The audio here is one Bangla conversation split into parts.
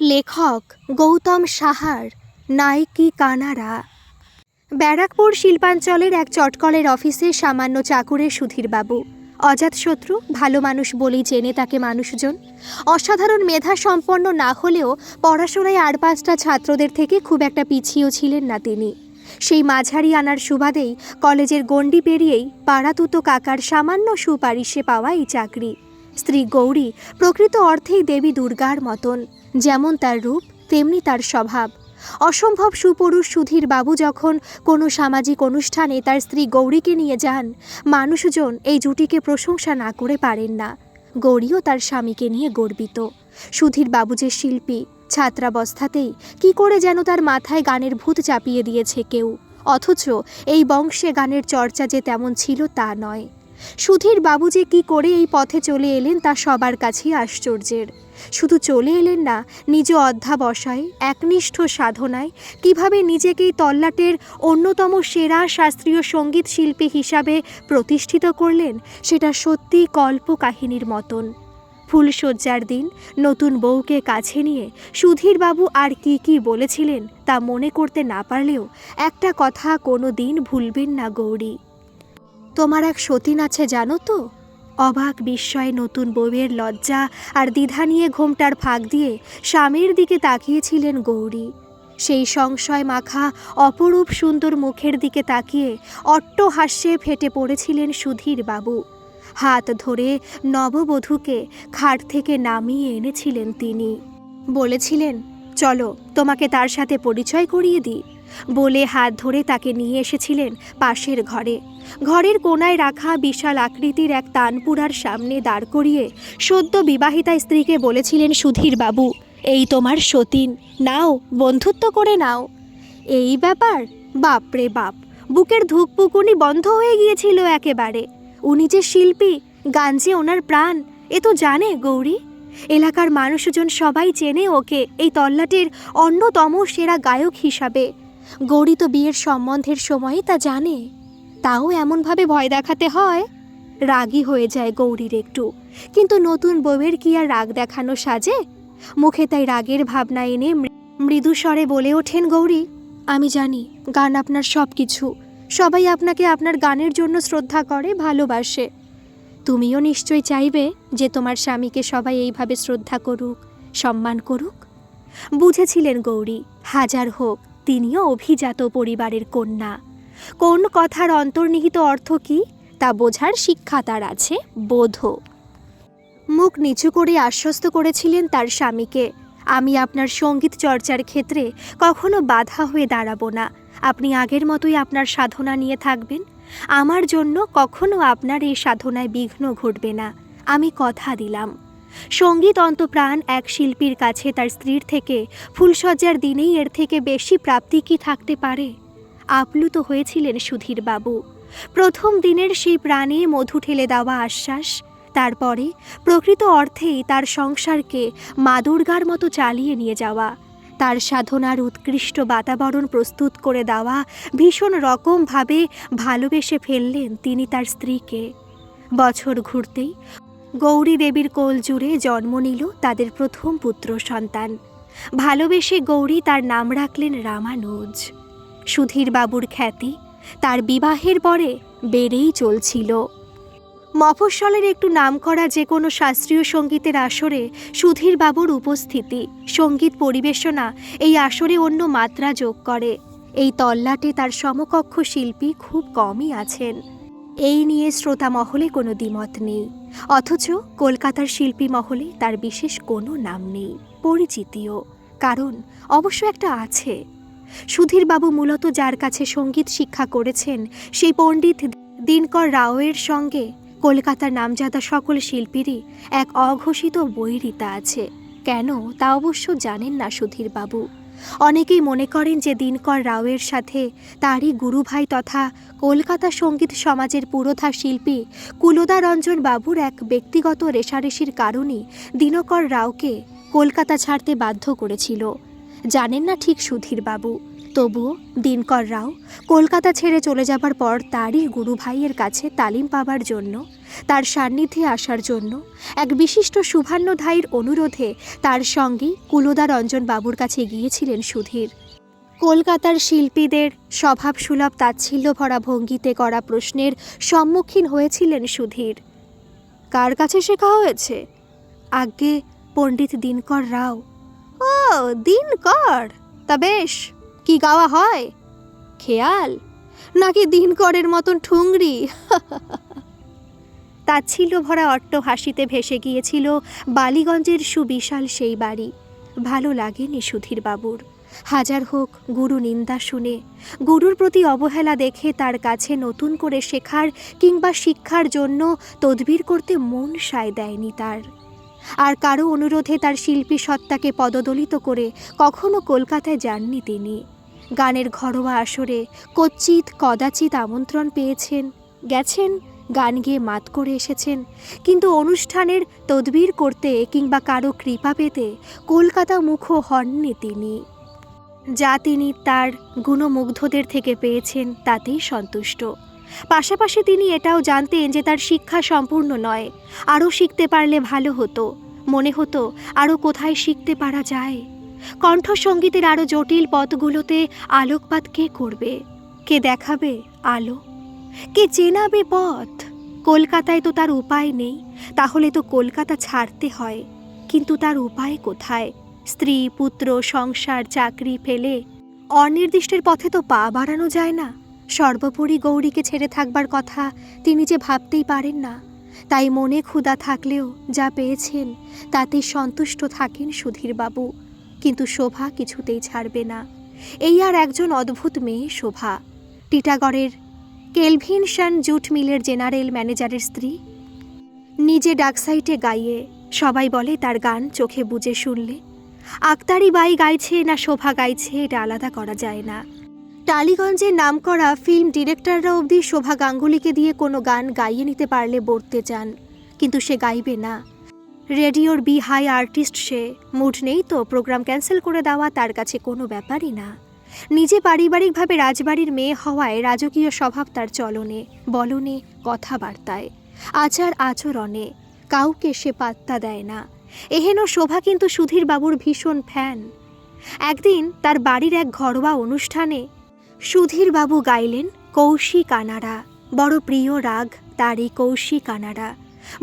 লেখক গৌতম সাহার নায়কি কানারা। ব্যারাকপুর শিল্পাঞ্চলের এক চটকলের অফিসে সামান্য চাকুরে সুধীরবাবু। অজাতশত্রু ভালো মানুষ বলেই জেনে তাকে মানুষজন। অসাধারণ মেধা সম্পন্ন না হলেও পড়াশোনায় আর পাঁচটা ছাত্রদের থেকে খুব একটা পিছিয়েও ছিলেন না তিনি। সেই মাঝারি আনার সুবাদেই কলেজের গণ্ডি পেরিয়েই পাড়াতুতো কাকার সামান্য সুপারিশে পাওয়া এই চাকরি। স্ত্রী গৌরী প্রকৃত অর্থেই দেবী দুর্গার মতন। যেমন তার রূপ, তেমনি তার স্বভাব। অসম্ভব সুপুরুষ সুধীর বাবু যখন কোনো সামাজিক অনুষ্ঠানে তার স্ত্রী গৌরীকে নিয়ে যান, মানুষজন এই জুটিকে প্রশংসা না করে পারেন না। গৌরীও তার স্বামীকে নিয়ে গর্বিত। সুধীর বাবু যে শিল্পী, ছাত্রাবস্থাতেই কি করে যেন তার মাথায় গানের ভূত চাপিয়ে দিয়েছে কেউ? অথচ এই বংশে গানের চর্চা যে তেমন ছিল তা নয়। সুধীর বাবু যে কি করে এই পথে চলে এলেন তা সবার কাছেই আশ্চর্যের। শুধু চলে এলেন না, নিজ অধ্যাবসায়, একনিষ্ঠ সাধনায়, কীভাবে নিজেকেই তল্লাটের অন্যতম সেরা শাস্ত্রীয় সংগীত শিল্পী হিসাবে প্রতিষ্ঠিত করলেন, সেটা সত্যি কল্প কাহিনীর মতন। ফুলশয্যার দিন, নতুন বউকে কাছে নিয়ে সুধীরবাবু আর কি কি বলেছিলেন তা মনে করতে না পারলেও একটা কথা কোনো দিন ভুলবেন না গৌরী। তোমার এক সতীন আছে জানো তো? অবাক বিস্ময়ে নতুন বউয়ের লজ্জা আর দ্বিধা নিয়ে ঘোমটার ফাঁক দিয়ে স্বামীর দিকে তাকিয়েছিলেন গৌরী। সেই সংশয় মাখা অপরূপ সুন্দর মুখের দিকে তাকিয়ে অট্ট হাস্যে ফেটে পড়েছিলেন সুধীর বাবু। হাত ধরে নববধূকে খাট থেকে নামিয়ে এনেছিলেন তিনি। বলেছিলেন, চলো, তোমাকে তার সাথে পরিচয় করিয়ে দিই। বলে হাত ধরে তাকে নিয়ে এসেছিলেন পাশের ঘরে। ঘরের কোনায় রাখা বিশাল আকৃতির এক তানপুরার সামনে দাঁড় করিয়ে সদ্য বিবাহিতা স্ত্রীকে বলেছিলেন, সুধীর বাবু, এই তোমার সতীন। নাও, বন্ধুত্ব করে নাও। এই ব্যাপার? বাপরে বাপ! বুকের ধুকপুকুনি বন্ধ হয়ে গিয়েছিল একেবারে। উনি যে শিল্পী, গান যে ওনার প্রাণ, এ তো জানে গৌরী। এলাকার মানুষজন সবাই চেনে ওকে এই তল্লাটের অন্যতম সেরা গায়ক হিসাবে। গৌরী তো বিয়ের সম্বন্ধের সময়ই তা জানে। তাও এমনভাবে ভয় দেখাতে হয়? রাগী হয়ে যায় গৌরীর একটু। কিন্তু নতুন বউয়ের কি আর রাগ দেখানো সাজে? মুখে তাই রাগের ভাবনা এনে মৃদু স্বরে বলে ওঠেন গৌরী, আমি জানি, গান আপনার সব কিছু সবাই আপনাকে আপনার গানের জন্য শ্রদ্ধা করে, ভালোবাসে। তুমিও নিশ্চয়ই চাইবে যে তোমার স্বামীকে সবাই এইভাবে শ্রদ্ধা করুক, সম্মান করুক? বুঝেছিলেন গৌরী, হাজার হোক। তিনিও অভিজাত পরিবারের কন্যা। কোন কথার অন্তর্নিহিত অর্থ কি, তা বোঝার শিক্ষা তার আছে বোধ। মুখ নিচু করে আশ্বস্ত করেছিলেন তার স্বামীকে, আমি আপনার সংগীত চর্চার ক্ষেত্রে কখনো বাধা হয়ে দাঁড়াবো না। আপনি আগের মতোই আপনার সাধনা নিয়ে থাকবেন। আমার জন্য কখনো আপনার এই সাধনায় বিঘ্ন ঘটবে না। আমি কথা দিলাম। সংগীত অন্তপ্রাণ এক শিল্পীর কাছে তার স্ত্রীর থেকে ফুলসজ্জার দিনেই এর থেকে বেশি প্রাপ্তি কি থাকতে পারে? আপ্লুত হয়েছিলেন সুধীর বাবু। প্রথম দিনের সেই প্রাণে মধু ঠেলে দেওয়া আশ্বাস, তারপরে প্রকৃত অর্থেই তার সংসারকে মা দুর্গার মতো চালিয়ে নিয়ে যাওয়া, তার সাধনার উৎকৃষ্ট বাতাবরণ প্রস্তুত করে দেওয়া, ভীষণ রকমভাবে ভালোবেসে ফেললেন তিনি তার স্ত্রীকে। বছর ঘুরতেই গৌরী দেবীর কোল জুড়ে জন্ম নিল তাদের প্রথম পুত্র সন্তান। ভালোবেসে গৌরী তার নাম রাখলেন রামানুজ। সুধীর বাবুর খ্যাতি তার বিবাহের পরে বেড়েই চলছিল। মফস্বলের একটু নামকরা যে কোনো শাস্ত্রীয় সঙ্গীতের আসরে সুধীর বাবুর উপস্থিতি, সংগীত পরিবেশনা এই আসরে অন্য মাত্রা যোগ করে। এই তল্লাটে তার সমকক্ষ শিল্পী খুব কমই আছেন। এই নিয়ে শ্রোতা মহলে কোনো দ্বিমত নেই। অথচ কলকাতার শিল্পী মহলে তার বিশেষ কোনো নাম নেই, পরিচিতিও। কারণ অবশ্য একটা আছে। সুধীরবাবু মূলত যার কাছে সংগীত শিক্ষা করেছেন, সেই পণ্ডিত দিনকর রাওয়ের সঙ্গে কলকাতার নামজাদা সকল শিল্পীরই এক অঘোষিত বৈরিতা আছে। কেন তা অবশ্য জানেন না সুধীরবাবু। অনেকেই মনে করেন যে দিনকর রাওয়ের সাথে তারই গুরুভাই তথা কলকাতা সংগীত সমাজের পুরোধা শিল্পী কুলদা রঞ্জন বাবুর এক ব্যক্তিগত রেশারেশির কারণে দিনকর রাওকে কলকাতা ছাড়তে বাধ্য করেছিল। জানেন না ঠিক সুধীরবাবু তবুও দিনকর রাও কলকাতা ছেড়ে চলে যাবার পর তারই গুরুভাইয়ের কাছে তালিম পাবার জন্য তার সান্নিধ্যে আসার জন্য এক বিশিষ্ট শুভান্নধায়ীর অনুরোধে তার সঙ্গে কুলদা রঞ্জন বাবুর কাছে গিয়েছিলেন সুধীর। কলকাতার শিল্পীদের স্বভাবসুলভ তাচ্ছিল্য ভরা ভঙ্গিতে করা প্রশ্নের সম্মুখীন হয়েছিলেন সুধীর। কার কাছে শেখা হয়েছে? আজ্ঞে, পণ্ডিত দিনকর রাও। ও, দিনকর? তা বেশ, কি গাওয়া হয়? খেয়াল? নাকি দিনকরের মতন ঠুংরি? তাচ্ছিল্য ভরা অট্ট হাসিতে ভেসে গিয়েছিল বালিগঞ্জের সুবিশাল সেই বাড়ি। ভালো লাগেনি সুধীর বাবুর হাজার হোক গুরু নিন্দা শুনে, গুরুর প্রতি অবহেলা দেখে তার কাছে নতুন করে শেখার কিংবা শিক্ষার জন্য তদবির করতে মন সায় দেয়নি তার। আর কারও অনুরোধে তার শিল্পী সত্তাকে পদদলিত করে কখনো কলকাতায় যাননি তিনি। গানের ঘরোয়া আসরে কচ্চিত কদাচিৎ আমন্ত্রণ পেয়েছেন, গেছেন গান গেয়ে মাত করে এসেছেন। কিন্তু অনুষ্ঠানের তদবির করতে কিংবা কারও কৃপা পেতে কলকাতা মুখো হননি তিনি। যা তিনি তার গুণমুগ্ধদের থেকে পেয়েছেন, তাতেই সন্তুষ্ট। পাশাপাশি তিনি এটাও জানতেন যে তার শিক্ষা সম্পূর্ণ নয়। আরও শিখতে পারলে ভালো হতো। মনে হতো আরও কোথায় শিখতে পারা যায়। কণ্ঠসঙ্গীতের আরও জটিল পথগুলোতে আলোকপাত কে করবে? কে দেখাবে আলো? কে চেনাবে পথ? কলকাতায় তো তার উপায় নেই। তাহলে তো কলকাতা ছাড়তে হয়। কিন্তু তার উপায় কোথায়? স্ত্রী, পুত্র, সংসার, চাকরি ফেলে অনির্দিষ্টের পথে তো পা বাড়ানো যায় না। সর্বোপরি গৌরীকে ছেড়ে থাকবার কথা তিনি যে ভাবতেই পারেন না। তাই মনে ক্ষুধা থাকলেও যা পেয়েছেন, তাতে সন্তুষ্ট থাকেন সুধীরবাবু। কিন্তু শোভা কিছুতেই ছাড়বে না। এই আর একজন অদ্ভুত মেয়ে শোভা। টিটাগড়ের কেলভিনসন জুট মিলের জেনারেল ম্যানেজারের স্ত্রী। নিজে ডাকসাইটে গাইয়ে সবাই বলে তার গান চোখে বুঝে শুনলে। আক্তারি বাই গাইছে না শোভা গাইছে এটা আলাদা করা যায় না। টালিগঞ্জের নামকরা ফিল্ম ডিরেক্টররা অবধি শোভা গাঙ্গুলিকে দিয়ে কোনো গান গাইয়ে নিতে পারলে বলতে চান, কিন্তু সে গাইবে না। রেডিওর বি হাই আর্টিস্ট সে, মুড নেই তো, প্রোগ্রাম ক্যান্সেল করে দেওয়া তার কাছে কোনো ব্যাপারই না। নিজে পারিবারিকভাবে রাজবাড়ির মেয়ে হওয়ায় রাজকীয় স্বভাব তার চলনে, বলনে, কথাবার্তায়, আচার আচরণে, কাউকে সে পাত্তা দেয় না। এহেন শোভা কিন্তু সুধীর বাবুর ভীষণ ফ্যান। একদিন তার বাড়ির এক ঘরোয়া অনুষ্ঠানে সুধীর বাবু গাইলেন, কৌশি কানাড়া, বড় প্রিয় রাগ তার এই কৌশি কানাড়া।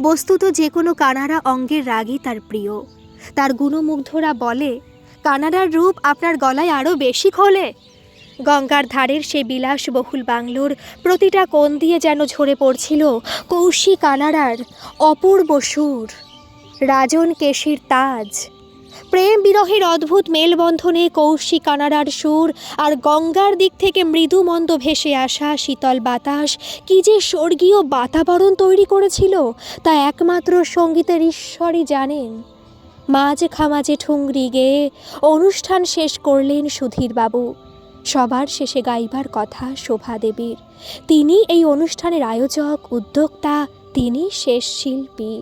বস্তুত যে কোনো কানাড়া অঙ্গের রাগই তার প্রিয়। তার গুণমুগ্ধরা বলে কানাডার রূপ আপনার গলায় আরও বেশি খোলে। গঙ্গার ধারের সে বিলাসবহুল বাংলোর প্রতিটা কোণ দিয়ে যেন ঝরে পড়ছিল কৌশি কানাড়ার অপূর্ব সুর। রাজন কেশির তাজ। প্রেম বিরহের অদ্ভুত মেলবন্ধনে কৌশি কানাডার সুর আর গঙ্গার দিক থেকে মৃদু মন্দ ভেসে আসা শীতল বাতাস কি যে স্বর্গীয় বাতাবরণ তৈরি করেছিল তা একমাত্র সঙ্গীতের ঈশ্বরই জানেন। মাঝে খামাজে ঠুংরি গেয়ে অনুষ্ঠান শেষ করলেন সুধীরবাবু। সবার শেষে গাইবার কথা শোভা দেবীর তিনি এই অনুষ্ঠানের আয়োজক, উদ্যোক্তা, তিনি শেষ শিল্পী।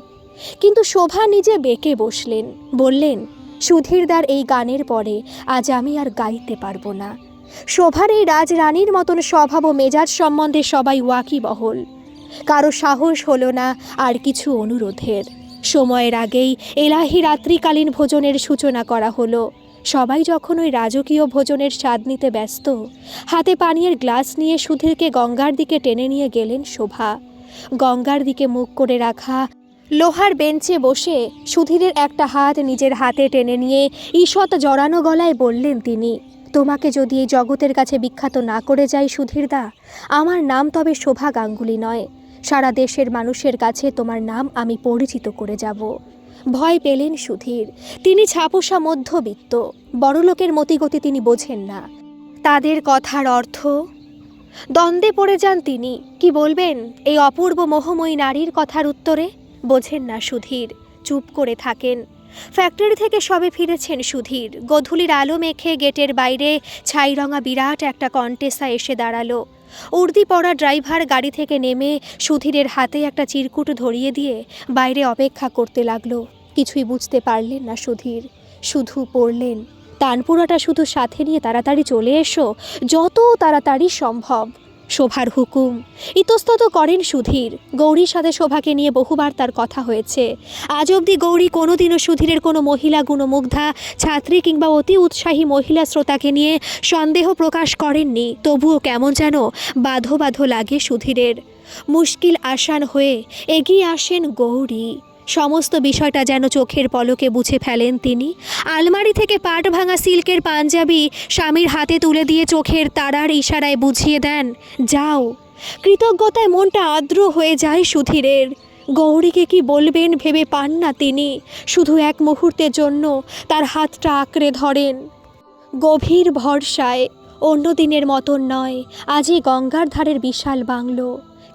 কিন্তু শোভা নিজে বেঁকে বসলেন, বললেন, সুধীরদার, এই গানের পরে আজ আমি আর গাইতে পারব না। শোভার এই রাজরানীর মতন স্বভাব ও মেজাজ সম্বন্ধে সবাই ওয়াকিবহল। কারও সাহস হলো না, আর কিছু অনুরোধের। সময়ের আগেই এলাহি রাত্রিকালীন ভোজনের সূচনা করা হলো। সবাই যখন ওই রাজকীয় ভোজনের স্বাদ নিতে ব্যস্ত, হাতে পানীয়ের গ্লাস নিয়ে সুধীরকে গঙ্গার দিকে টেনে নিয়ে গেলেন শোভা। গঙ্গার দিকে মুখ করে রাখা, লোহার বেঞ্চে বসে সুধীরের একটা হাত নিজের হাতে টেনে নিয়ে ঈষৎ জড়ানো গলায় বললেন তিনি তোমাকে যদি এই জগতের কাছে বিখ্যাত না করে যাই সুধীরদা, আমার নাম তবে শোভা গাঙ্গুলি নয়। সারা দেশের মানুষের কাছে তোমার নাম আমি পরিচিত করে যাব। ভয় পেলেন সুধীর। তিনি ছাপোষা মধ্যবিত্ত। বড়লোকের মতিগতি তিনি বোঝেন না। তাদের কথার অর্থ? দ্বন্দ্বে পড়ে যান তিনি। কি বলবেন? এই অপূর্ব মোহময়ী নারীর কথার উত্তরে? বোঝেন না সুধীর। চুপ করে থাকেন। ফ্যাক্টরি থেকে সবে ফিরেছেন সুধীর। গধূলির আলো মেখে গেটের বাইরে ছাইরঙা বিরাট একটা কন্টেসা এসে দাঁড়াল। উর্দি পড়া ড্রাইভার গাড়ি থেকে নেমে সুধীরের হাতে একটা চিরকুট ধরিয়ে দিয়ে বাইরে অপেক্ষা করতে লাগল। কিছুই বুঝতে পারলেন না সুধীর। শুধু পড়লেন, তানপুরাটা শুধু সাথে নিয়ে তাড়াতাড়ি চলে এসো, যত তাড়াতাড়ি সম্ভব। শোভার হুকুম। ইতস্তত করেন সুধীর। গৌরীর সাথে শোভাকে নিয়ে বহুবার তার কথা হয়েছে। আজ অবধি গৌরী কোনোদিনও সুধীরের কোনো মহিলা গুণমুগ্ধা, ছাত্রী কিংবা অতি উৎসাহী মহিলা শ্রোতাকে নিয়ে সন্দেহ প্রকাশ করেননি। তবুও কেমন যেন বাধো বাধো লাগে সুধীরের। মুশকিল আসান হয়ে এগিয়ে আসেন গৌরী। সমস্ত বিষয়টা যেন চোখের পলকে বুঝে ফেলেন তিনি। আলমারি থেকে পাট ভাঙা সিল্কের পাঞ্জাবি স্বামীর হাতে তুলে দিয়ে চোখের তারার ইশারায় বুঝিয়ে দেন, যাও। কৃতজ্ঞতায় মনটা আর্দ্র হয়ে যায় সুধীরের। গৌরীকে কি বলবেন ভেবে পান না তিনি, শুধু এক মুহূর্তের জন্য তার হাতটা আঁকড়ে ধরেন। গভীর ভরসায়, অন্য দিনের মতন নয়, আজই গঙ্গার ধারের বিশাল বাংলো।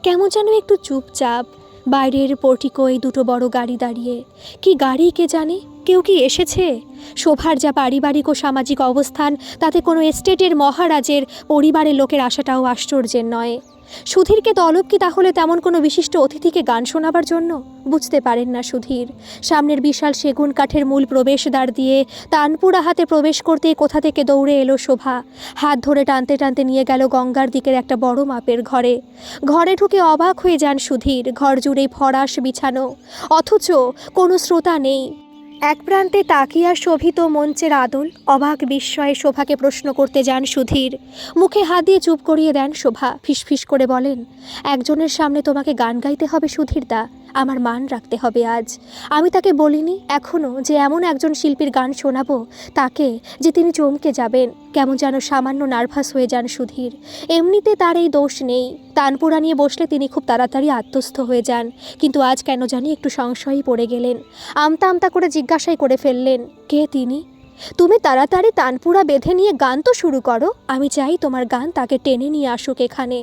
কেমন যেন একটু চুপচাপ বাইরের পোর্টিকোয় দুটো বড় গাড়ি দাঁড়িয়ে। কি গাড়ি কে জানে? কেউ কি এসেছে? শোভার যা পারিবারিক ও সামাজিক অবস্থান, তাতে কোনো এস্টেটের মহারাজের পরিবারের লোকের আসাটাও আশ্চর্যের নয়। সুধীরকে তলব কি তাহলে তেমন কোনো বিশিষ্ট অতিথিকে গান শোনাবার জন্য? বুঝতে পারেন না সুধীর। সামনের বিশাল সেগুন কাঠের মূল প্রবেশদ্বার দিয়ে তানপুরা হাতে প্রবেশ করতে কোথা থেকে দৌড়ে এলো শোভা। হাত ধরে টানতে টানতে নিয়ে গেল গঙ্গার দিকের একটা বড় মাপের ঘরে। ঘরে ঢুকে অবাক হয়ে যান সুধীর। ঘর জুড়েই ফরাস বিছানো। অথচ কোনো শ্রোতা নেই। এক প্রান্তে তাকিয়া শোভিত মঞ্চের আদল, অবাক বিস্ময়ে শোভাকে প্রশ্ন করতে যান সুধীর। মুখে হাত দিয়ে চুপ করিয়ে দেন শোভা, ফিসফিস করে বলেন, একজনের সামনে তোমাকে গান গাইতে হবে সুধীর দা, আমার মান রাখতে হবে আজ। আমি তাকে বলিনি এখনও যে এমন একজন শিল্পীর গান শোনাবো, তাকে যে তিনি চমকে যাবেন। কেমন যেন সামান্য নার্ভাস হয়ে যান সুধীর। এমনিতে তার এই দোষ নেই। তানপুরা নিয়ে বসলে তিনি খুব তাড়াতাড়ি আত্মস্থ হয়ে যান। কিন্তু আজ কেন জানি একটু সংশয়ই পড়ে গেলেন। আমতা আমতা করে জিজ্ঞাসাই করে ফেললেন, কে তিনি? তুমি তাড়াতাড়ি তানপুরা বেঁধে নিয়ে গান তো শুরু করো। আমি চাই তোমার গান তাকে টেনে নিয়ে আসুক এখানে।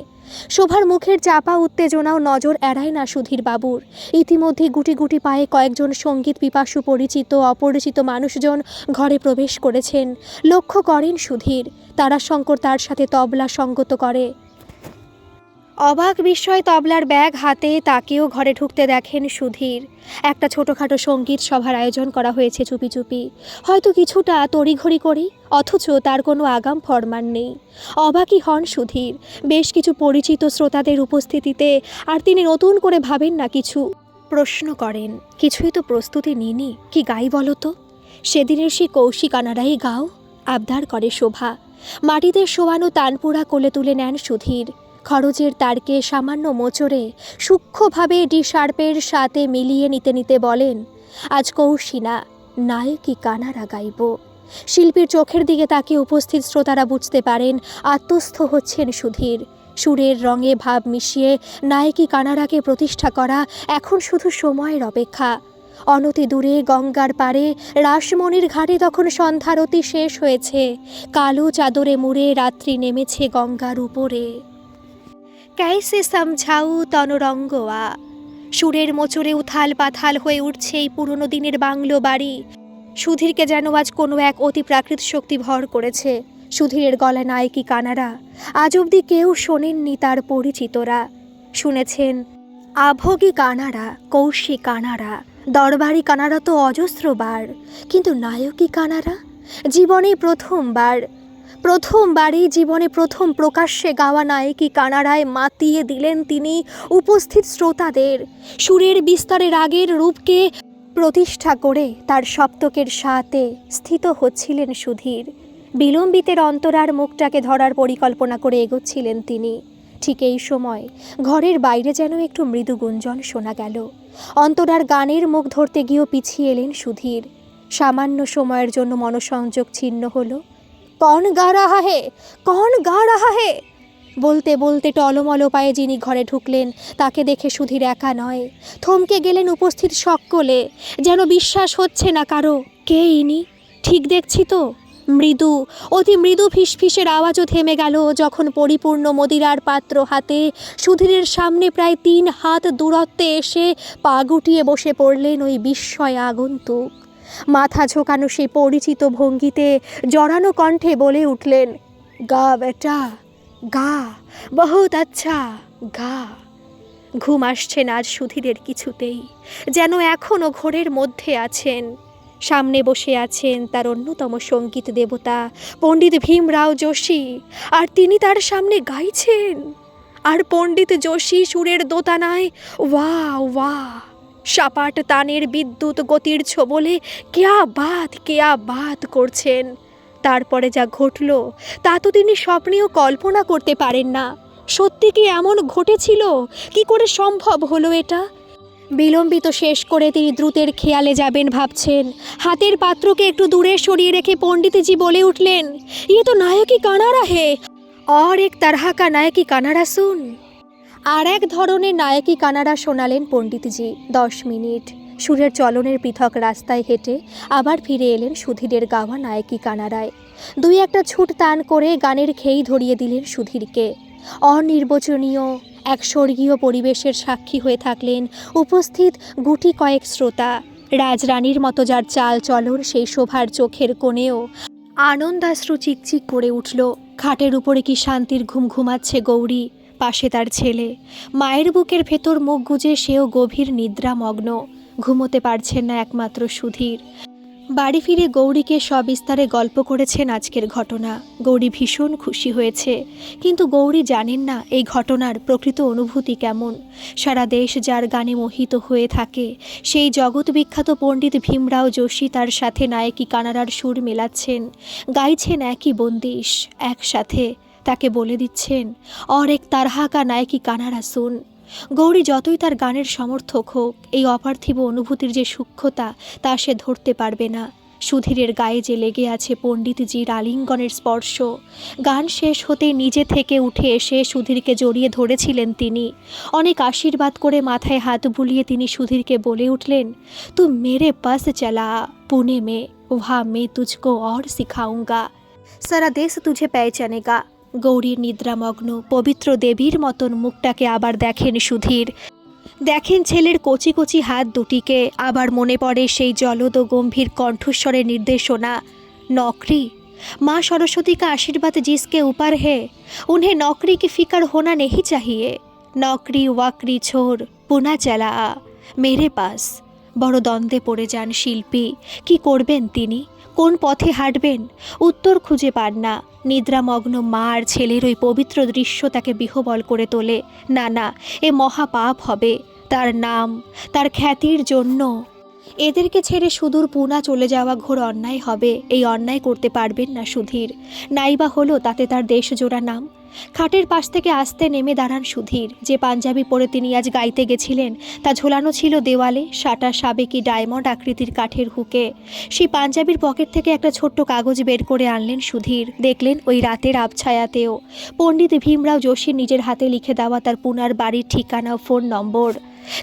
শোভার মুখের চাপা উত্তেজনাও নজর এড়ায় না সুধীর বাবুর। ইতিমধ্যে গুটি গুটি পায়ে কয়েকজন সংগীত পিপাসু পরিচিত অপরিচিত মানুষজন ঘরে প্রবেশ করেছেন। লক্ষ্য করেন সুধীর। তারা শঙ্কর তার সাথে তবলা সঙ্গত করে। অবাক বিস্ময় তবলার ব্যাগ হাতে তাকেও ঘরে ঢুকতে দেখেন সুধীর। একটা ছোটোখাটো সংগীত সভার আয়োজন করা হয়েছে চুপি চুপি। হয়তো কিছুটা তড়িঘড়ি করেই অথচ তার কোনো আগাম ফরমান নেই। অবাকই হন সুধীর। বেশ কিছু পরিচিত শ্রোতাদের উপস্থিতিতে আর তিনি নতুন করে ভাবেন না কিছু। প্রশ্ন করেন, কিছুই তো প্রস্তুতি নিনি কি গাই বলো তো? সেদিনের সেই কৌশিক আনারাই গাও, আবদার করে শোভা। মাটিতে শোয়ানো তানপুরা কোলে তুলে নেন সুধীর। খরচের তারকে সামান্য মোচড়ে সূক্ষ্মভাবে ডি শার্পের সাথে মিলিয়ে নিতে নিতে বলেন, আজ কৌশিনা নায়কী কানারা গাইব। শিল্পীর চোখের দিকে তাকে উপস্থিত শ্রোতারা বুঝতে পারেন, আত্মস্থ হচ্ছেন সুধীর। সুরের রঙে ভাব মিশিয়ে নায়কী কানারাকে প্রতিষ্ঠা করা এখন শুধু সময়ের অপেক্ষা। অনতি দূরে গঙ্গার পারে রাসমণির ঘাটে তখন সন্ধ্যারতি শেষ হয়েছে। কালো চাদরে মুড়ে রাত্রি নেমেছে গঙ্গার উপরে। ক্যাইসে সামঝাউ তনরঙ্গোয়া। সুরের মোচরে উথাল পাথাল হয়ে উঠছে এই পুরনো দিনের বাংলো বাড়ি। সুধীরকে যেন আজ কোনো এক অতি প্রাকৃত শক্তি ভর করেছে সুধীরের গলা নায়কি কানারা আজ অবধি কেউ শোনেননি তার পরিচিতরা। শুনেছেন, আভোগী কানারা কৌশিক কানারা দরবারি কানারা তো অজস্রবার, কিন্তু নায়কী কানারা জীবনে প্রথমবার। প্রথমবারই জীবনে প্রথম প্রকাশ্যে গাওয়া নায়কী কানাড়ায় মাতিয়ে দিলেন তিনি উপস্থিত শ্রোতাদের। সুরের বিস্তারের আগের রূপকে প্রতিষ্ঠা করে তার সপ্তকের সাথে স্থিত হচ্ছিলেন সুধীর। বিলম্বিতের অন্তরার মুখটাকে ধরার পরিকল্পনা করে এগোচ্ছিলেন তিনি। ঠিক এই সময় ঘরের বাইরে যেন একটু মৃদু গুঞ্জন শোনা গেল। অন্তরার গানের মুখ ধরতে গিয়েও পিছিয়ে এলেন সুধীর। সামান্য সময়ের জন্য মনসংযোগ ছিন্ন হলো। কন গা রাহা হে? কন গা রাহা হে? বলতে বলতে টলমল পায়ে যিনি ঘরে ঢুকলেন, তাকে দেখে সুধীর একা নয়। থমকে গেলেন উপস্থিত সকলে। যেন বিশ্বাস হচ্ছে না কারও। কে ইনি? ঠিক দেখছি তো? মৃদু, অতি মৃদু ফিসফিসের আওয়াজও থেমে গেল যখন পরিপূর্ণ মদিরার পাত্র হাতে সুধীরের সামনে প্রায় তিন হাত দূরত্বে এসে পা গুটিয়ে বসে পড়লেন ওই বিস্ময় আগন্তুক। মাথা ঝোঁকানো সেই পরিচিত ভঙ্গিতে জড়ানো কণ্ঠে বলে উঠলেন, গা বেটা, গা, বহুত আচ্ছা গা। ঘুম আসছেন আজ সুধীরের কিছুতেই, যেন এখনও ঘোরের মধ্যে আছেন। সামনে বসে আছেন তার অন্যতম সংগীত দেবতা, পণ্ডিত ভীমরাও যোশী, আর তিনি তার সামনে গাইছেন। আর পণ্ডিত যোশী সুরের দোতানায়, ওয়া ওয়া। সাপাট তানের বিদ্যুৎ গতির ছোবলে কেয়া বাত কেয়া বাত করছেন তারপরে যা ঘটল তা তো তিনি স্বপ্নেও কল্পনা করতে পারেন না সত্যি কি এমন ঘটেছিল কি করে সম্ভব হলো এটা বিলম্বিত শেষ করে তিনি দ্রুতের খেয়ালে যাবেন ভাবছেন হাতের পাত্রকে একটু দূরে সরিয়ে রেখে পণ্ডিতজি বলে উঠলেন ইয়ে তো নায়কি কানারা হে और एक तरह का नायकी কানাডা শুন আর এক ধরনের নায়কি কানাডা শোনালেন পণ্ডিতজি। দশ মিনিট। সুরের চলনের পৃথক রাস্তায় হেঁটে আবার ফিরে এলেন সুধীরের গাওয়া নায়কি কানাডায়। দুই একটা ছুট টান করে গানের খেই ধরিয়ে দিলেন সুধীরকে। অনির্বচনীয় এক স্বর্গীয় পরিবেশের সাক্ষী হয়ে থাকলেন উপস্থিত গুটি কয়েক শ্রোতা। রাজরানীর মতো যার চাল চলন সেই শোভার চোখের কোণেও আনন্দাশ্রু চিকচিক করে উঠল। খাটের উপরে কি শান্তির ঘুম ঘুমাচ্ছে গৌরী? পাশে তার ছেলে। মায়ের বুকের ভেতর মুখ গুজে সেও গভীর নিদ্রামগ্ন। ঘুমোতে পারছেন না একমাত্র সুধীর। বাড়ি ফিরে গৌরীকে সবিস্তারে গল্প করেছেন আজকের ঘটনা। গৌরী ভীষণ খুশি হয়েছে। কিন্তু গৌরী জানেন না এই ঘটনার প্রকৃত অনুভূতি কেমন। সারা দেশ যার গানে মোহিত হয়ে থাকে, সেই জগৎ বিখ্যাত পণ্ডিত ভীমরাও যোশী তার সাথে নায়কি কানাডার সুর মেলাচ্ছেন। গাইছেন একই বন্দিশ, একসাথে। তাকে বলে দিচ্ছেন অর এক তারহাকা নায়কি কানাডা শুন গৌরী যতই তার গানের সমর্থক হোক, এই অপার্থিব অনুভূতির যে সূক্ষ্মতা, তা সে ধরতে পারবে না। সুধীরের গায়ে যে লেগে আছে পণ্ডিতজির আলিঙ্গনের স্পর্শ, গান শেষ হতেই নিজে থেকে উঠে এসে সুধীরকে জড়িয়ে ধরেছিলেন তিনি। অনেক আশীর্বাদ করে মাথায় হাত বুলিয়ে তিনি সুধীরকে বলে উঠলেন তু মেরে পাস চালা, পুনে মে ওহা মে তুঝকো অর সিখাউঙ্গা সারা দেশ তুঝে পেয়েচানেগা গৌরীর নিদ্রামগ্ন পবিত্র দেবীর মতন মুখটাকে আবার দেখেন সুধীর দেখেন ছেলের কচি কচি হাত দুটিকে আবার মনে পড়ে সেই জলদ ও গম্ভীর কণ্ঠস্বরের নির্দেশনা নকরি माँ सरस्वती का आशीर्वाद जिसके ऊपर है उन्हें नौकरी की फिक्र होना नहीं चाहिए नौकरी वाकरी छोड़ पुनः चला आ मेरे पास বড় দ্বন্দ্বে পড়ে যান শিল্পী কি করবেন তিনি কোন পথে হাঁটবেন উত্তর খুঁজে পান না নিদ্রামগ্ন মা আর ছেলের ওই পবিত্র দৃশ্য তাকে বিহবল করে তোলে। না না এ মহাপাপ হবে। তার নাম, তার খ্যাতির জন্য। এদেরকে ছেড়ে সুদূর পুনা চলে যাওয়া ঘোর অন্যায় হবে। এই অন্যায় করতে পারবেন না সুধীর। নাইবা হলো তাতে তার দেশজোড়া নাম। খাটের পাশ থেকে আসতে নেমে দাঁড়ান সুধীর। যে পাঞ্জাবি পরে তিনি আজ গাইতে গেছিলেন, তা ঝোলানো ছিল দেওয়ালে, সাটা সাবেকি ডায়মন্ড আকৃতির কাঠের হুকে। সেই পাঞ্জাবির পকেট থেকে একটা ছোট্ট কাগজ বের করে আনলেন সুধীর। দেখলেন ওই রাতের আবছায়াতেও। পণ্ডিত ভীমরাও যোশীর নিজের হাতে লিখে দেওয়া তার পুনার বাড়ির ঠিকানা ফোন নম্বর।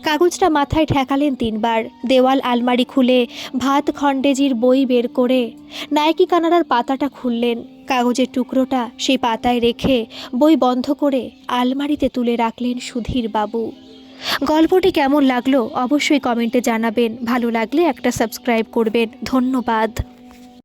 কাগজটা মাথায় ঠেকালেন তিনবার। দেওয়াল আলমারি খুলে ভাত খণ্ডেজির বই বের করে নায়কি কানাডার পাতাটা খুললেন। কাগজের টুকরোটা সেই পাতায় রেখে বই বন্ধ করে আলমারিতে তুলে রাখলেন সুধীর বাবু। গল্পটি কেমন লাগল অবশ্যই কমেন্টে জানাবেন। ভালো লাগলে একটা সাবস্ক্রাইব করবেন। ধন্যবাদ।